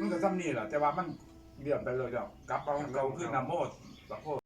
มันจซ้ำนี่แหละแต่ว่ามันเลี่ยนไปเลยเดี๋ยวกลับมาเก่าขึ้นนำโมดบักโก็